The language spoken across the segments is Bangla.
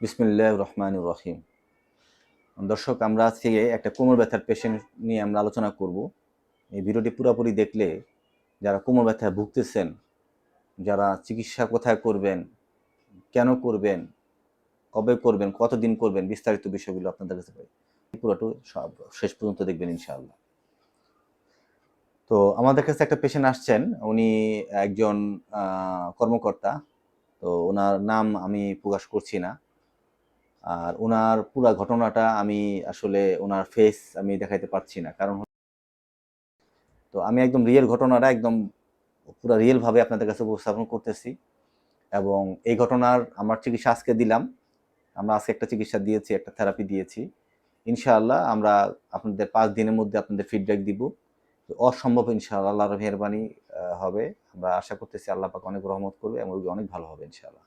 বিসমিল্লাহ রহমান রহিম। দর্শক, আমরা আজকে একটা কোমর ব্যথার পেশেন্ট নিয়ে আমরা আলোচনা করব। এই ভিডিওটি পুরোপুরি দেখলে যারা কোমর ব্যথায় ভুগতেছেন, যারা চিকিৎসা কোথায় করবেন, কেন করবেন, কবে করবেন, কতদিন করবেন, বিস্তারিত বিষয়গুলো আপনাদের কাছে পাই। পুরোটা সব শেষ পর্যন্ত দেখবেন ইনশাআল্লাহ। তো আমাদের কাছে একটা পেশেন্ট আসছেন, উনি একজন কর্মকর্তা। তো ওনার নাম আমি প্রকাশ করছি না। আর ওনার পুরা ঘটনাটা আমি আসলে ওনার ফেস আমি দেখাইতে পারছি না। কারণ তো আমি একদম রিয়েল ঘটনাটা একদম পুরো রিয়েলভাবে আপনাদের কাছে উপস্থাপন করতেছি। এবং এই ঘটনার আমার চিকিৎসা আজকে দিলাম। আমরা আজকে একটা চিকিৎসা দিয়েছি, একটা থেরাপি দিয়েছি। ইনশাআল্লাহ আমরা আপনাদের পাঁচ দিনের মধ্যে আপনাদের ফিডব্যাক দিব। তো অসম্ভব ইনশাআল্লাহ, আল্লাহর মেহরবানি হবে। আমরা আশা করতেছি আল্লাহ পাক অনেক রহমত করবে এবং অনেক ভালো হবে ইনশাআল্লাহ।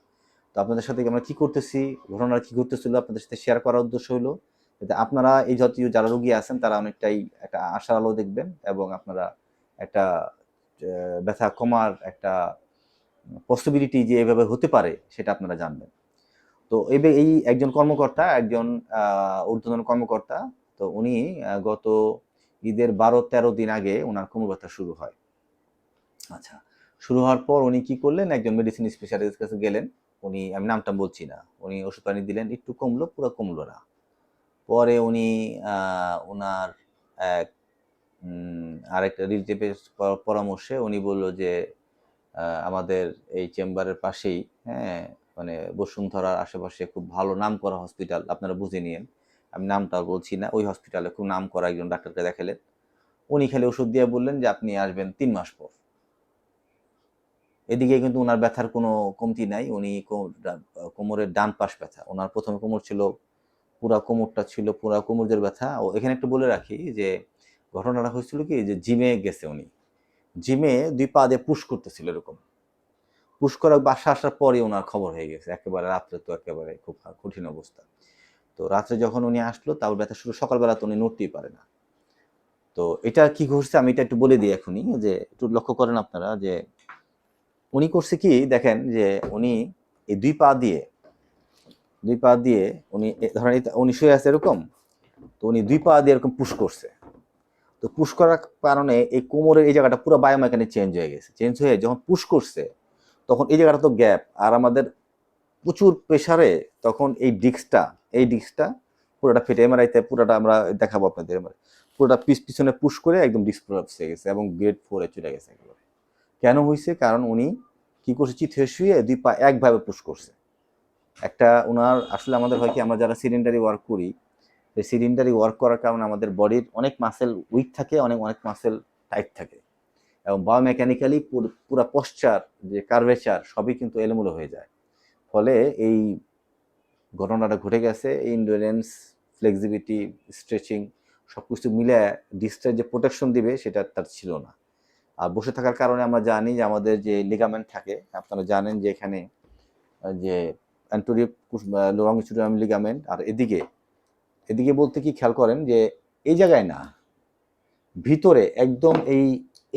তো আপনাদের সাথে আমরা কি করতেছি ঘটনার কি ঘটতেছিল, আপনাদের সাথে শেয়ার করার উদ্দেশ্য হলো যাতে আপনারা এই জাতীয় যারা রোগী আছেন, তারা অনেকটাই একটা আশার আলো দেখবেন এবং আপনারা একটা ব্যথা কমার একটা পসিবিলিটি যে এভাবে হতে পারে, সেটা আপনারা জানবেন। তো এই এই একজন কর্মকর্তা, একজন ঊর্ধ্বতন কর্মকর্তা, তো উনি গত ঈদের বারো তেরো দিন আগে ওনার কোমর ব্যথা শুরু হয়। আচ্ছা শুরু হওয়ার পর উনি কি করলেন, একজন মেডিসিন স্পেশালিস্ট কাছে গেলেন। উনি, আমি নামটা বলছি না, উনি ওষুধ পানি দিলেন, একটু কমলো, পুরো কমলো না। পরে উনি ওনার এক আরেকটা রিলেটিভের পরামর্শে উনি বলল যে আমাদের এই চেম্বারের পাশেই হ্যাঁ মানে বসুন্ধরার আশেপাশে খুব ভালো নাম করা হসপিটাল, আপনারা বুঝে নিয়েন। আমি নামটা বলছি না, ওই হসপিটালে খুব নাম করা একজন ডাক্তারকে দেখালেন। উনি খালি ওষুধ দিয়ে বললেন যে, আপনি আসবেন তিন মাস পর। এদিকে কিন্তু ওনার ব্যথার কোনো কমতি নাই, উনি কোমরের ডান পাশ ব্যথা। ওনার প্রথমে কোমর ছিল, পুরা কোমরটা ছিল পুরা কোমরের ব্যথা। ও এখানে একটু বলে রাখি যে, ঘটনাটা হয়েছিল কি, যে জিমে গেছে উনি। জিমে দুই পা দিয়ে পুশ করতেছিল এরকম। পুশ করা বাসা আসার পরে ওনার খবর হয়ে গেছে। একেবারে রাত্রে তো একেবারে খুব কঠিন অবস্থা। তো রাত্রে যখন উনি আসলো তারপর ব্যথা শুরু, সকালবেলা তো উনি নড়তেই পারে না। তো এটা কি ঘটছে আমি এটা একটু বলে দিই এখনই, যে একটু লক্ষ্য করেন আপনারা যে উনি করছে কি, দেখেন যে উনি এই দুই পা দিয়ে, দুই পা দিয়ে উনি ধরেন উনি শুয়ে আছে এরকম, তো উনি দুই পা দিয়ে এরকম পুশ করছে। তো পুশ করার কারণে এই কোমরের এই জায়গাটা পুরো বায়োমেকানিক চেঞ্জ হয়ে গেছে। চেঞ্জ হয়ে যখন পুশ করছে, তখন এই জায়গাটা তো গ্যাপ আর আমাদের প্রচুর প্রেসারে তখন এই ডিস্কটা এই ডিস্কটা পুরোটা ফেটে এমআরআইতে পুরোটা আমরা দেখাবো আপনাদের। পুরোটা পিছ পিছনে পুশ করে একদম ডিস্ক হয়ে গেছে এবং গ্রেড ফোরে চলে গেছে একেবারে। কেন হয়েছে কারণ উনি কি করছে? চিত হয়ে শুয়ে দুই পা একভাবে পুশ করছে। একটা ওনার আসলে আমাদের হয় কি, আমরা যারা সিলিন্ডারি ওয়ার্ক করি, এই সিলিন্ডারি ওয়ার্ক করার কারণে আমাদের বডির অনেক মাসেল উইক থাকে, অনেক অনেক মাসেল টাইট থাকে। এবং বায়োমেকানিক্যালি পুরো পশ্চার যে কার্ভেচার সবই কিন্তু এলোমেলো হয়ে যায়। ফলে এই ঘটনাটা ঘটে গেছে, এই ইন্ডোরেন্স ফ্লেক্সিবিলিটি স্ট্রেচিং সব কিছু মিলে ডিস্কটার যে প্রোটেকশন দিবে, সেটা তার ছিল না। আর বসে থাকার কারণে আমরা জানি যে আমাদের যে লিগামেন্ট থাকে, আপনারা জানেন যে এখানে যে অ্যান্টোরিও লংচুরিয়াম লিগামেন্ট আর এদিকে এদিকে বলতে কি খেয়াল করেন যে এই জায়গায় না, ভিতরে একদম এই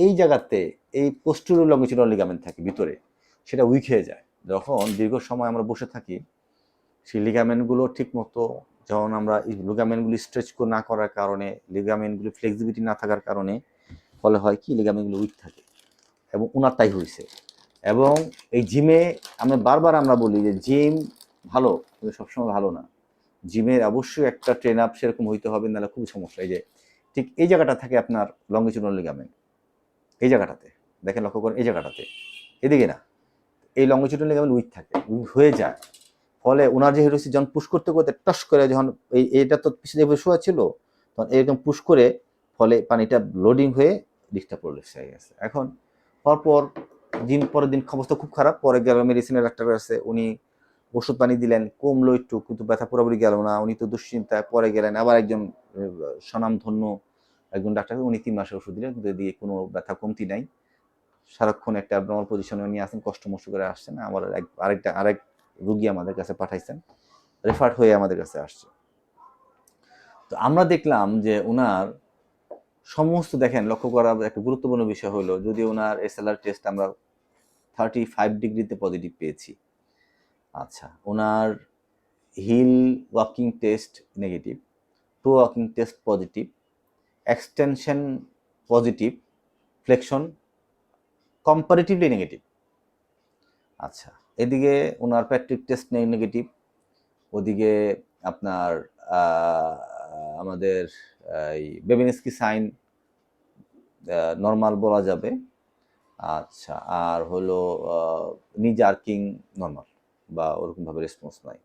এই জায়গাতে এই পোস্টুরিও লংচুরিয়াম লিগামেন্ট থাকে ভিতরে, সেটা উইক হয়ে যায়। যখন দীর্ঘ সময় আমরা বসে থাকি, সেই লিগামেন্টগুলো ঠিক মতো যখন আমরা লিগামেন্টগুলি স্ট্রেচ না করার কারণে লিগামেন্টগুলি ফ্লেক্সিবিলিটি না থাকার কারণে ফলে হয় কি লিগামেন্টগুলো উইক থাকে এবং ওনার তাই হয়েছে এবং এই জিমে আমরা বারবার আমরা বলি যে জিম ভালো, কিন্তু সবসময় ভালো না। জিমের অবশ্যই একটা ট্রেন আপ সেরকম হইতে হবে, নাহলে খুব সমস্যা। এই যে ঠিক এই জায়গাটা থাকে আপনার লঙ্গিচুনাল লিগামেন্ট এই জায়গাটাতে, দেখেন লক্ষ্য করেন এই জায়গাটাতে। এদিকে না, এই লঙ্গিচুনাল লিগামেন্ট উইক থাকে উইক হয়ে যায়। ফলে ওনার যে হেরোসি যখন পুশ করতে করতে টস করে যখন এই, এটা তো পিছনে শোয়া ছিল, তখন এরকম পুশ করে, ফলে পানিটা লোডিং হয়ে ডিস্টার্ব প্রলেপস হয়ে গেছে। এখন পরপর দিন পরের দিন অবস্থা খুব খারাপ। পরে গেল মেডিসিনের ডাক্তার কাছে উনি ওষুধ পানি দিলেন, কমলো একটু, কিন্তু ব্যথা পুরোপুরি গেল না, উনি তো দুশ্চিন্তায় পরে গেলেন, আবার একজন স্বনামধন্য একজন ডাক্তার উনি তিন মাসের ওষুধ দিলেন, কিন্তু এদিকে কোনো ব্যথা কমতি নাই। সারাক্ষণ একটা অ্যাবনর্মাল পজিশনে উনি আসেন কষ্ট মষ্ট করে আসছেন আমার এক, আরেকটা, আরেক রুগী আমাদের কাছে পাঠাইছেন রেফার্ড হয়ে আমাদের কাছে আসছে। তো আমরা দেখলাম যে ওনার সমস্ত দেখেন, লক্ষ্য করা একটা গুরুত্বপূর্ণ বিষয় হলো, যদি ওনার এসএলআর টেস্ট আমরা থার্টি ফাইভ ডিগ্রিতে পজিটিভ পেয়েছি আচ্ছা ওনার heel walking test negative pro walking test positive extension positive flexion comparatively negative আচ্ছা এদিকে ওনার প্যাট্রিক টেস্ট নেই নেগেটিভ ওদিকে আপনার আমাদের এই বেবিনেস্কি সাইন নর্মাল বলা যাবে। আচ্ছা আর হলো নিজ আর্কিং নর্মাল বা ওরকমভাবে রেসপন্স নাই।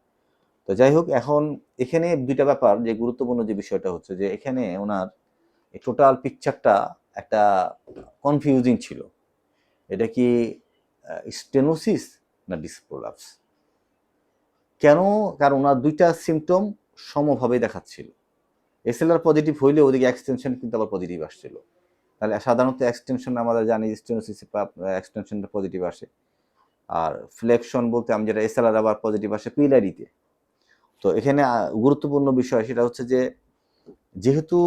তো যাই হোক, এখন এখানে দুইটা ব্যাপার, যে গুরুত্বপূর্ণ যে বিষয়টা হচ্ছে যে এখানে ওনার টোটাল পিকচারটা একটা কনফিউজিং ছিল। এটা কি স্টেনোসিস না ডিসপ্রোলাপস কেন? কারণ ওনার দুইটা সিমটম সমভাবে দেখাচ্ছিল। এসএলআর পজিটিভ হইলে ওদিকে এক্সটেনশন কিন্তু আবার পজিটিভ আসছিল। তাহলে সাধারণত এক্সটেনশন আমরা জানি এক্সটেনশনটা পজিটিভ আসে। আর ফ্লেকশন বলতে আমি যেটা এসএলআর আবার পজিটিভ আসে পিলারিতে তো এখানে গুরুত্বপূর্ণ বিষয় সেটা হচ্ছে যে, যেহেতু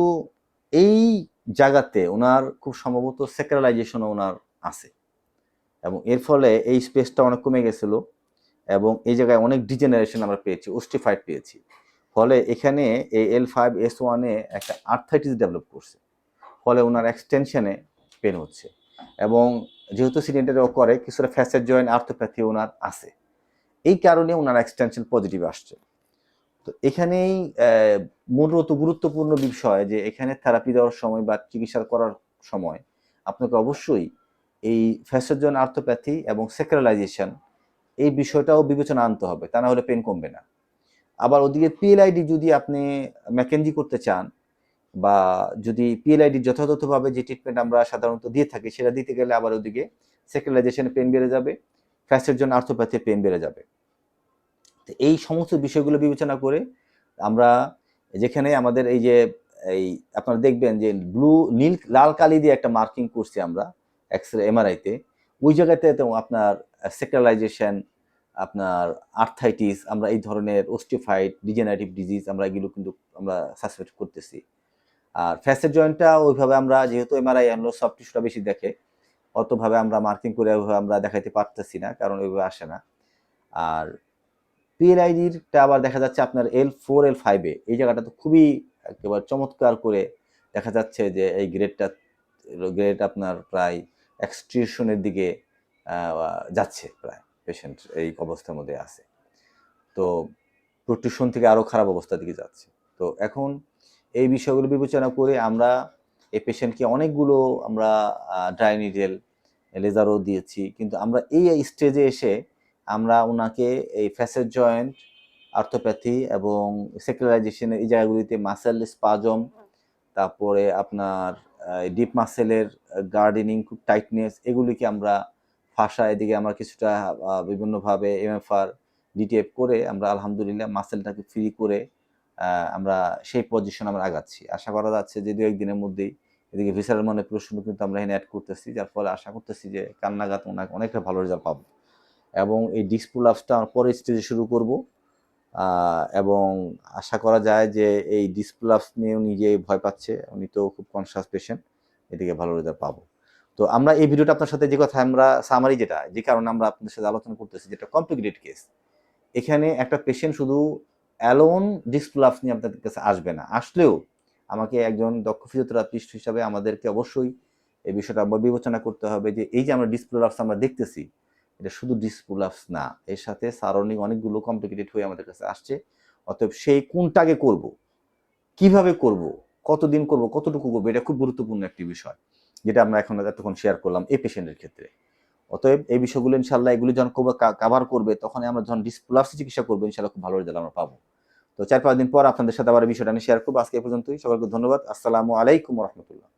এই জায়গাতে ওনার খুব সম্ভবত সেক্রালাইজেশনও ওনার আছে। এবং এর ফলে এই স্পেসটা অনেক কমে গেছিল এবং এই জায়গায় অনেক ডিজেনারেশন আমরা পেয়েছি ওস্টিফাইড পেয়েছি। ফলে এখানে এই এল ফাইভ এস ওয়ানে একটা আর্থাইটিস ডেভেলপ করছে। ফলে ওনার এক্সটেনশনে পেন হচ্ছে। এবং যেহেতু সিলিন্ডারও করে, কিছুটা ফ্যাসের জয়েন্ট আর্থোপ্যাথি ওনার আছে। এই কারণে ওনার এক্সটেনশন পজিটিভ আসছে। তো এখানেই মূলত গুরুত্বপূর্ণ বিষয় যে এখানে থেরাপি দেওয়ার সময় বা চিকিৎসা করার সময় আপনাকে অবশ্যই এই ফ্যাসের জয়েন্ট আর্থোপ্যাথি এবং সেক্রালাইজেশন এই বিষয়টাও বিবেচনা আনতে হবে। তা না হলে পেন কমবে না। আবার ওদিকে পিএলআইডি যদি আপনি ম্যাকেনজি করতে চান বা যদি পিএলআইডি যথাযথভাবে যে ট্রিটমেন্ট আমরা সাধারণত দিয়ে থাকি, সেটা দিতে গেলে আবার ওদিকে সেকুলারাইজেশনে পেন বেড়ে যাবে ফ্যাসের জন্য আর্থোপ্যাথি পেন বেড়ে যাবে। তো এই সমস্ত বিষয়গুলো বিবেচনা করে আমরা যেখানে আমাদের এই যে, এই আপনারা দেখবেন যে ব্লু নীল, লাল, কালি দিয়ে একটা মার্কিং করছি আমরা এক্স রে এমআরআইতে ওই জায়গাতে আপনার সেক্রালাইজেশন আপনার আর্থাইটিস আমরা এই ধরনের ওস্টিফাইড ডিজেনারেটিভ ডিজিজ আমরা এগুলো কিন্তু আমরা সাসপেক্ট করতেছি। আর ফ্যাসের জয়েন্টটা ওইভাবে আমরা যেহেতু এমআরআই আমরা সফট টিস্যুটা বেশি দেখে, অতভাবে আমরা মার্কিং করে ওইভাবে আমরা দেখাইতে পারতেছি না, কারণ ওইভাবে আসে না। আর পিএলআইডিরটা আবার দেখা যাচ্ছে আপনার এল ফোর এল ফাইভে এই জায়গাটা তো খুবই একেবারে চমৎকার করে দেখা যাচ্ছে যে এই গ্রেডটা গ্রেড আপনার প্রায় এক্সট্রিউশনের দিকে যাচ্ছে প্রায়। পেশেন্ট এই অবস্থার মধ্যে আছে। তো প্রোটিউশন থেকে আরও খারাপ অবস্থার দিকে যাচ্ছে। তো এখন এই বিষয়গুলো বিবেচনা করে আমরা এই পেশেন্টকে অনেকগুলো আমরা ড্রাই নিডেল লেজারও দিয়েছি। কিন্তু আমরা এই স্টেজে এসে আমরা ওনাকে এই ফ্যাসের জয়েন্ট আর্থোপ্যাথি এবং সেকুলারাইজেশনের এই জায়গাগুলিতে মাসেল স্পাজম তারপরে আপনার ডিপ মাসেলের গার্ডেনিং খুব টাইটনেস এগুলিকে আমরা ফাঁসা, এদিকে আমরা কিছুটা বিভিন্নভাবে এমএফআর ডিটিএফ করে আমরা আলহামদুলিল্লাহ মাসেলটাকে ফ্রি করে আমরা সেই পজিশন আমরা আগাচ্ছি। আশা করা যাচ্ছে যে দু একদিনের মধ্যেই এদিকে ভিসারের মানে প্রশ্ন কিন্তু আমরা এখানে অ্যাড করতেছি, যার ফলে আশা করতেছি যে কান্নাগাত ওনাকে অনেকটা ভালো রেজাল্ট পাবো। এবং এই ডিসপ্রোলাপসটা আমরা পরের স্টেজে শুরু করব এবং আশা করা যায় যে এই ডিসপ্রোলাপস নিয়ে উনি যে ভয় পাচ্ছে, উনি তো খুব কনসাস পেশেন্ট এদিকে ভালো রেজাল্ট পাবো। তো আমরা এই ভিডিওটা আপনার সাথে যে কথা আমরা সামারি যেটা, যে কারণে আমরা আপনাদের সাথে আলোচনা করতেছি, যেটা কমপ্লিকেটেড কেস এখানে একটা পেশেন্ট শুধু অ্যালোন ডিসপ্লাপস নিয়ে আপনাদের কাছে আসবে না। আসলেও আমাকে একজন দক্ষ ফিজিওথেরাপিস্ট হিসাবে আমাদেরকে অবশ্যই এই বিষয়টা বিবেচনা করতে হবে যে এই যে আমরা ডিসপ্লোলাপস আমরা দেখতেছি, এটা শুধু ডিসপ্লোলাপস না, এর সাথে সারাউন্ডিং অনেকগুলো কমপ্লিকেটেড হয়ে আমাদের কাছে আসছে। অতএব সেই কোনটাকে করব, কীভাবে করব, কতদিন করব, কতটুকু করব, এটা খুব গুরুত্বপূর্ণ একটি বিষয়। যেটা আমরা এখন এতক্ষণ শেয়ার করলাম এই পেশেন্টের ক্ষেত্রে। অতএব এই বিষয়গুলো ইনশাল্লাহ এগুলি যখন কাভার করবে, তখন আমরা যখন ডিসপ্লাস চিকিৎসা করব ইনশাল্লাহ খুব ভালো রেজাল্ট আমরা পাবো। তো চার পাঁচ দিন পর আপনাদের সাথে আবার বিষয়টা নিয়ে শেয়ার করব। আজকে পর্যন্তই। সবাইকে ধন্যবাদ। আসসালামু আলাইকুম রহমতুল্লাহ।